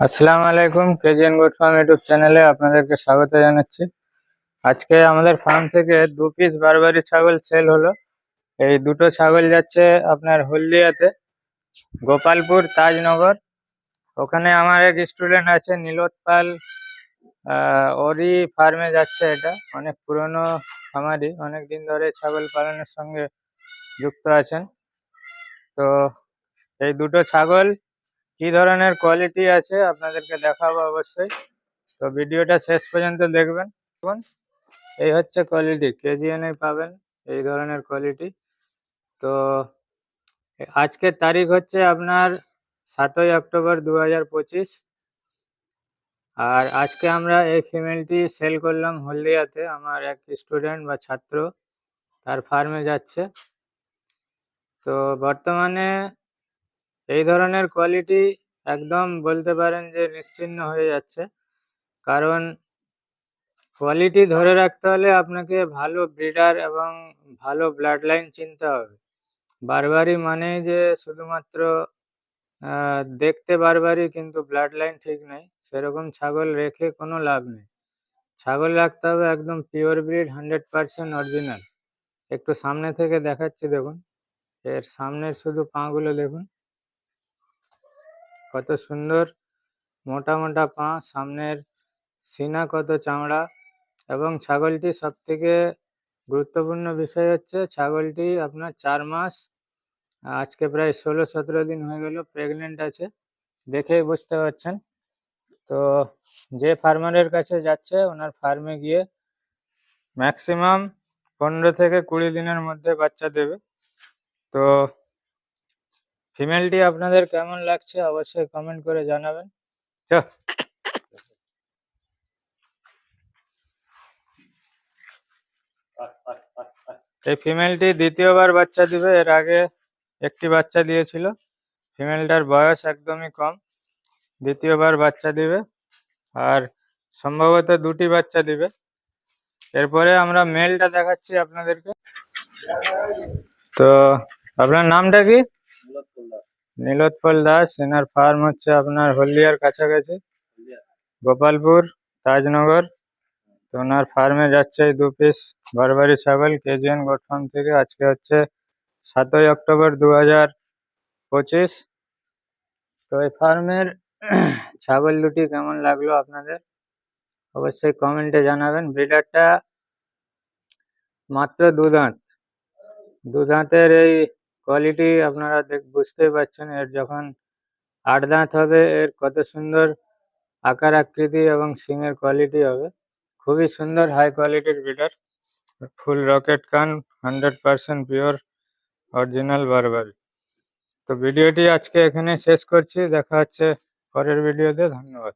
আসসালামু আলাইকুম KGN good farm YouTube চ্যানেলে আপনাদেরকে স্বাগত জানাচ্ছি। আজকে আমাদের ফার্ম থেকে দু পিস বারবারি ছাগল সেল হলো। এই দুটো ছাগল যাচ্ছে আপনার হলদিয়াতে গোপালপুর তাজনগর। ওখানে আমার এক স্টুডেন্ট আছে নীলোৎ পাল। আহ, ওরই ফার্মে যাচ্ছে এটা। অনেক পুরনো খামারি অনেক দিন ধরে ছাগল পালনের সঙ্গে যুক্ত আছেন। তো এই দুটো ছাগল কি ধরনের কোয়ালিটি আছে আপনাদেরকে দেখাবো অবশ্যই। তো ভিডিওটা শেষ পর্যন্ত দেখবেন। দেখুন, এই হচ্ছে কোয়ালিটি কেজিএনে পাবেন এই ধরনের কোয়ালিটি তো আজকের তারিখ হচ্ছে আপনার সাতই অক্টোবর দু হাজার পঁচিশ। আর আজকে আমরা এই ফিমেলটি সেল করলাম হলদিয়াতে, আমার এক স্টুডেন্ট বা ছাত্র, তার ফার্মে যাচ্ছে। তো বর্তমানে এই ধরনের কোয়ালিটি একদম বলতে পারেন যে নিশ্চিহ্ন হয়ে যাচ্ছে। কারণ কোয়ালিটি ধরে রাখতে হলে আপনাকে ভালো ব্রিডার এবং ভালো ব্লাড লাইন চিনতে হবে। বারবারই মানে যে শুধুমাত্র দেখতে বারবারই কিন্তু ব্লাড লাইন ঠিক নেই। সেরকম ছাগল রেখে কোনো লাভ নেই। ছাগল রাখতে হবে একদম pure breed hundred percent original একটু সামনে থেকে দেখাচ্ছি দেখুন। এর সামনের শুধু পাগুলো দেখুন। কত সুন্দর। মোটা মোটা পা, সামনের সিনা কত চামড়া। এবং ছাগলটি সব থেকে গুরুত্বপূর্ণ বিষয় হচ্ছে ছাগলটি আপনার চার মাস, আজকে প্রায় ষোলো সতেরো দিন হয়ে গেল প্রেগনেন্ট আছে। দেখেই বুঝতে পারছেন। তো যে ফার্মারের কাছে যাচ্ছে, ওনার ফার্মে গিয়ে ম্যাক্সিমাম পনেরো থেকে কুড়ি দিনের মধ্যে বাচ্চা দেবে। তো ফিমেলটি আপনাদের কেমন লাগছে অবশ্যই কমেন্ট করে জানাবেন। এই ফিমেলটি দ্বিতীয়বার বাচ্চা দিবে, এর আগে একটি বাচ্চা দিয়েছিল। ফিমেলটার বয়স একদমই কম। দ্বিতীয়বার বাচ্চা দিবে, আর সম্ভবত দুটি বাচ্চা দিবে। এরপরে আমরা মেলটা দেখাচ্ছি আপনাদেরকে। তো, আপনার নামটা কি? নীলোৎপল দাস এনার ফার্ম হচ্ছে আপনার হলদিয়ার কাছাকাছি। গোপালপুর তাজনগর। তো ওনার ফার্মে যাচ্ছে দু পিস বারবারি ছাগল কেজিএন গোট ফার্ম থেকে। আজকে হচ্ছে সাতই অক্টোবর দু হাজার পঁচিশ। তো এই ফার্মের ছাগল দুটি কেমন লাগল আপনাদের? অবশ্যই কমেন্টে জানাবেন। ব্রিডারটা মাত্র দু দাঁত দু দাঁতের এই কোয়ালিটি আপনারা দেখ, বুঝতেই পারছেন, এর যখন আট দাঁত হবে, এর কত সুন্দর আকার আকৃতি এবং সিংয়ের কোয়ালিটি হবে। খুবই সুন্দর হাই কোয়ালিটির ব্রিডার ফুল রকেট কান হান্ড্রেড পার্সেন্ট পিওর অরিজিনাল বারবার তো ভিডিওটি আজকে এখানে শেষ করছি, দেখা হচ্ছে পরের ভিডিওতে ধন্যবাদ।